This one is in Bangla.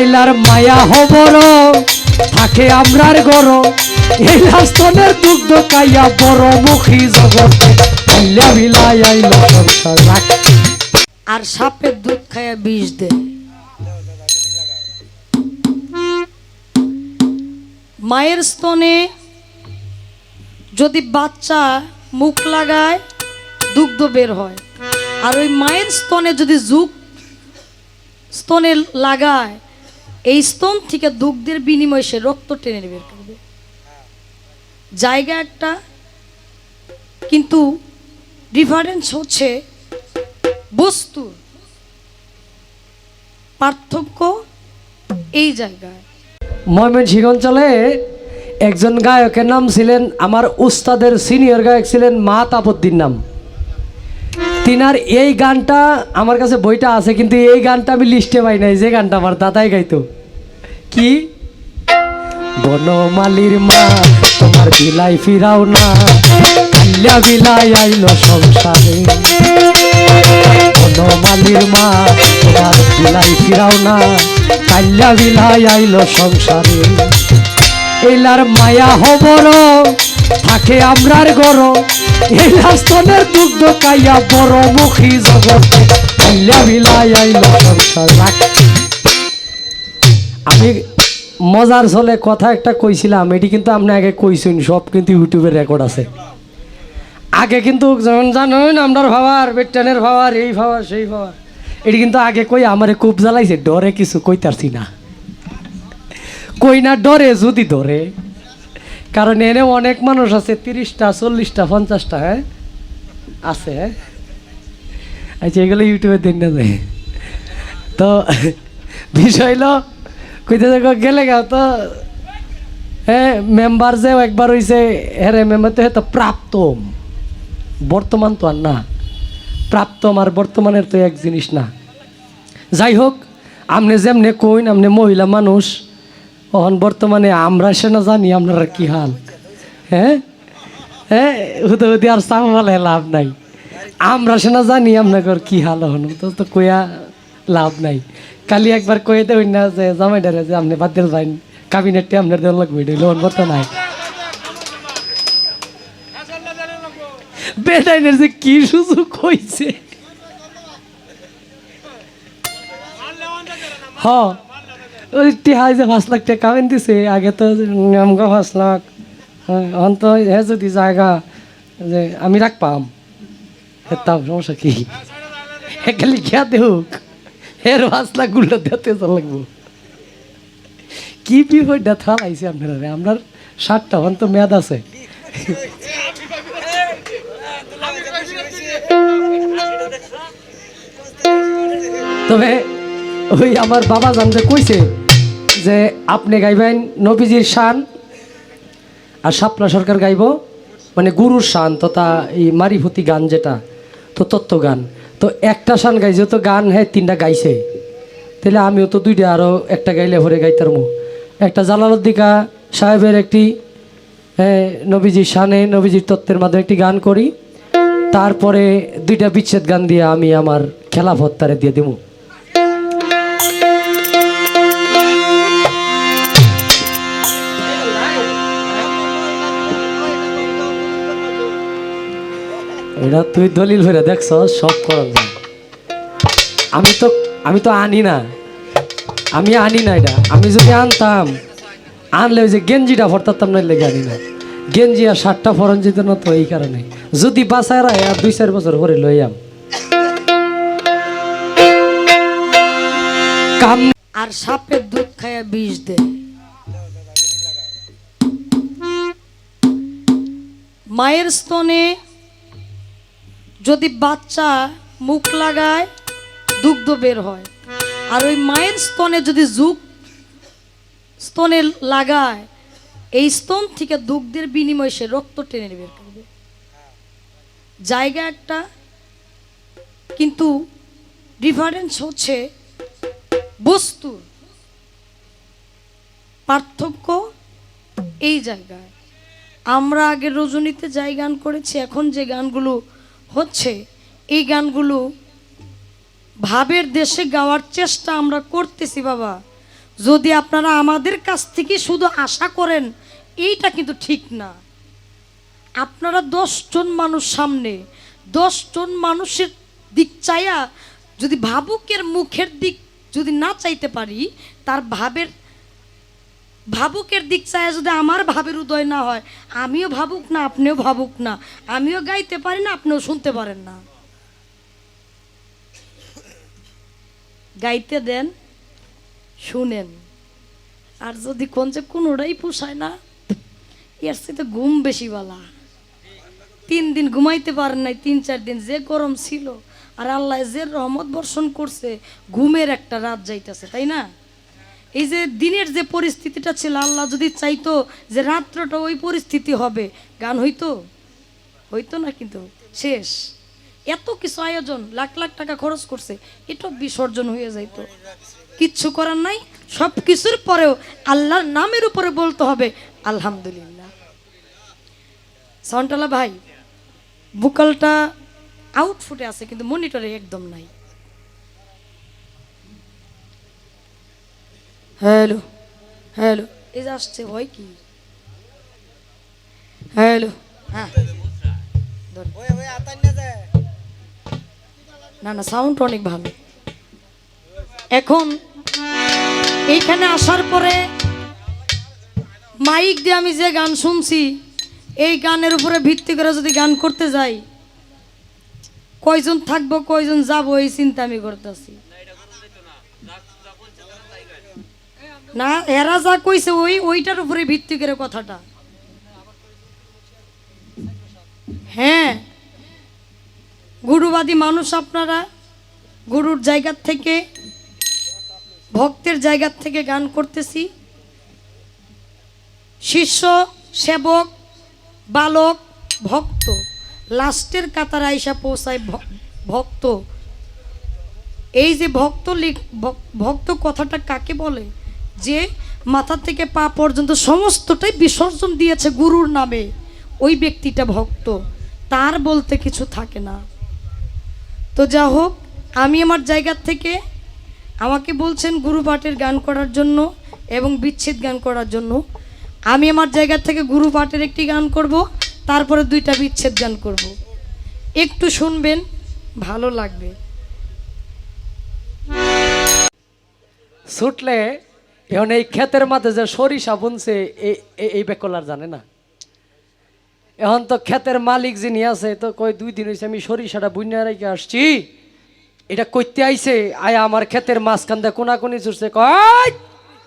এলার মায়া হবর থাকে আমরার গর। এই স্তনের দুগ্ধ কাইয়া বড় মুখী জগতে। আর সাপের দুধ খাইয়া বিষ দেয় মায়ের স্তনে যদি বাচ্চা মুখ লাগায়, দুগ্ধ বের হয়। আর ওই মায়ের স্তনে যদি যুগ স্তনে লাগায় এই স্তন থেকে দুগ্ধের বিনিময়ে সে রক্ত টেনে করবে। জায়গা একটা কিন্তু ডিফারেন্স হচ্ছে বস্তুর পার্থক্য এই জায়গায়। ময়মনসিংহ অঞ্চলে একজন গায়কের নাম ছিলেন, আমার উস্তাদের সিনিয়র গায়ক ছিলেন মা তাপদ্দিন নাম। তিনার এই গানটা আমার কাছে বইটা আছে, কিন্তু এই গানটা আমি লিস্টে পাই নাই, যে গানটা আমার দাদাই গাইতো। কি? বনমালির মা, তোমার বিলাই ফিরাও না কাল্যা বিলাই আইলো সংসারে। বনমালির মা, তোমার বিলাই ফিরাও না কাল্যা বিলাই আইলো সংসারে। এলার মায়া হবর থাকে আমরার গর এলা স্তনের দুগ্ধ কাইয়া বড় মুখী জগতে। আমি মজার চলে কথা একটা কইছিলাম, এটি কিন্তু আপনি আগে কইছেন, সব কিন্তু ইউটিউবে রেকর্ড আছে। আগে কিন্তু যেমন জানেন আমরার ভাবার বেটানের ভাবার এই ভাবার সেই ভাবার এটি কিন্তু আগে কই আমারে খুব জ্বালাইছে, ডরে কিছু কইতারছি না। কই না ডরে, যদি ধরে কারণ এনে অনেক মানুষ আছে, তিরিশটা, চল্লিশটা, পঞ্চাশটা হ্যাঁ? আছে হ্যাঁ? আচ্ছা এগুলো ইউটিউবে দিন না যায় তো, বিষয় হলো কইতে দেখো গেলে গা তো হ্যাঁ মেম্বার যে একবার হইছে হ্যাঁ মেম্বার তো হ্যাঁ তো প্রাপ্ত বর্তমান তো আর না। প্রাপ্তম আর বর্তমানের তো এক জিনিস না। যাই হোক আপনি যেমনে কইন আপনি মহিলা মানুষ তখন বর্তমানে আমরা সে না জানি আপনারা কি হাল। হ্যাঁ? হ্যাঁ? হুদে হুদি আর সামলে লাভ নাই। আমরা সে না জানি আপনার কি হাল হন তো তো কইয়া লাভ নাই। কালি একবার কয়ে দেবেন না যে, জামাইডারে যে আপনি বাদ দিল যাইন। কাবিনেটে আপনার দেওয়া লাগবে, এটা হইল বর্তমান নাই। বেটাইনের যে কি সুযোগ হইছে। হ। ওই টিহাই যে পাঁচ লাখ টাকা কামেন দিছে আগে তো আমগা পাঁচ লাখ। হ্যাঁ, হে যদি জায়গা যে আমি রাখ পাম। হেতাম সমস্যা কি? একে লিখিয়া দেউক এর পাঁচ লাখগুলো দিতে চল লাগবো। কি বিপদটা থালাইছে আপনারা আপনার ষাটটা এখন তো মেয়াদ আছে। তবে ওই আমার বাবা জানতে কইছে যে আপনি গাইবেন নবীজির শান আর শাপলা সরকার গাইব মানে গুরুর শান তথা এই মারিফতি গান যেটা, তো তত্ত্ব গান। তো একটা শান গাইছে, তো গান হ্যাঁ তিনটা গাইছে। তাহলে আমিও তো দুইটা আরও একটা গাইলে ভরে গাইতার মু একটা জালালুদ্দিকা সাহেবের একটি হ্যাঁ নবীজির শানে, নবীজির তত্ত্বের মাধ্যমে একটি গান করি। তারপরে দুইটা বিচ্ছেদ গান দিয়ে আমি আমার খেলা ভত্তারে দিয়ে দেবো এটা তুই দলিল হয়ে দেখছ, সব করা যায় আমি তো আমি তো আনি না। আমি আনি না এটা। আমি যদি আনতাম, আনলে ওই যে গেঞ্জিটা ভরতাম না লেগে আনি না। গেঞ্জি আর শার্টটা ফরন যেত না তো এই কারণে। যদি বাসায় রায়, আর দুই চার বছর পরে লইয়াম কাম আর সাপের দুধ খাইয়া বিষ দেয় মায়ের স্তনে যদি বাচ্চা মুখ লাগায়, দুগ্ধ বের হয়। আর ওই মায়ের স্তনে যদি যুগ স্তনে লাগায়, এই স্তন থেকে দুগ্ধের বিনিময়ে সে রক্ত টেনে বের করবে। জায়গা একটা, কিন্তু ডিফারেন্স হচ্ছে বস্তুর পার্থক্য এই জায়গায়। আমরা আগে রজনীতে যাই গান করেছি, এখন যে গানগুলো হচ্ছে, এই গানগুলো ভাবের দেশে গাওয়ার চেষ্টা আমরা করতেছি বাবা। যদি আপনারা আমাদের কাছ থেকে শুধু আশা করেন, এইটা কিন্তু ঠিক না। আপনারা দশজন মানুষ সামনে, দশজন মানুষের দিক চাইয়া যদি ভাবুকের মুখের দিক যদি না চাইতে পারি, তার ভাবের ভাবুকের দিক চাইয়া যদি আমার ভাবের উদয় না হয়, আমিও ভাবুক না, আপনিও ভাবুক না। আমিও গাইতে পারি না, আপনিও শুনতে পারেন না। গাইতে দেন, শুনেন। আর যদি কোন যে কোনোটাই পোষায় না, এর সাথে ঘুম বেশি বালা। তিন দিন ঘুমাইতে পারেন নাই, তিন চার দিন যে গরম ছিল, আর আল্লাহ যে রহমত বর্ষণ করছে, ঘুমের একটা রাত যাইতেছে, তাই না? এই যে দিনের যে পরিস্থিতিটা ছিল, আল্লাহ যদি চাইতো যে রাত্রটা ওই পরিস্থিতি হবে, গান হইতো? হইতো না কিন্তু, শেষ। এত কিছু আয়োজন, লাখ লাখ টাকা খরচ করছে এটা বিসর্জন হয়ে যাইতো। কিচ্ছু করার নাই সব কিছুর পরেও আল্লাহর নামের উপরে বলতে হবে, আলহামদুলিল্লাহ। সন্টালা ভাই বুকালটা আউটফুটে আছে, কিন্তু মনিটরে একদম নাই। হ্যালো হ্যালো যে আসছে ভয় কি হ্যালো হ্যাঁ। না না সাউন্ড অনেক ভালো। এখন এইখানে আসার পরে মাইক দিয়ে আমি যে গান শুনছি এই গানের উপরে ভিত্তি করে যদি গান করতে যাই কয়জন থাকব কয়জন যাব এই চিন্তা আমি করতেছি। না, এরা যা কইছে ওই ওইটার উপরে ভিত্তি করে কথাটা। হ্যাঁ। গুরুবাদী মানুষ আপনারা, গুরুর জায়গার থেকে, ভক্তের জায়গার থেকে গান করতেছি। শিষ্য, সেবক, বালক, ভক্ত। লাস্টের কাতার আইসা পৌঁছায় ভক্ত। এই যে ভক্ত ভক্ত কথাটা কাকে বলে? যে মাথা থেকে পা পর্যন্ত সমস্তটাই বিসর্জন দিয়েছে গুরুর নামে। ওই ব্যক্তিটা ভক্ত, তার বলতে কিছু থাকে না। তো যা হোক, আমি আমার জায়গার থেকে আমাকে বলছেন গুরু পাঠের গান করার জন্য এবং বিচ্ছেদ গান করার জন্য, আমি আমার জায়গা থেকে গুরু পাঠের একটি গান করব, তারপরে দুইটা বিচ্ছেদ গান করব। একটু শুনবেন, ভালো লাগবে। ছুটলে এখন এই ক্ষেতের মাঝে যে সরিষা বুনছে এই বেকলার জানে না। এখন তো ক্ষেতের মালিক যিনি আছে, তো কই দুই দিন হয়েছে আমি সরিষাটা বুনিয়া রেখে আসছি। এটা কইতে আইছে, আয়া আমার ক্ষেতের মাঝখান দিয়ে কোনাকুনি ছুটছে, কয়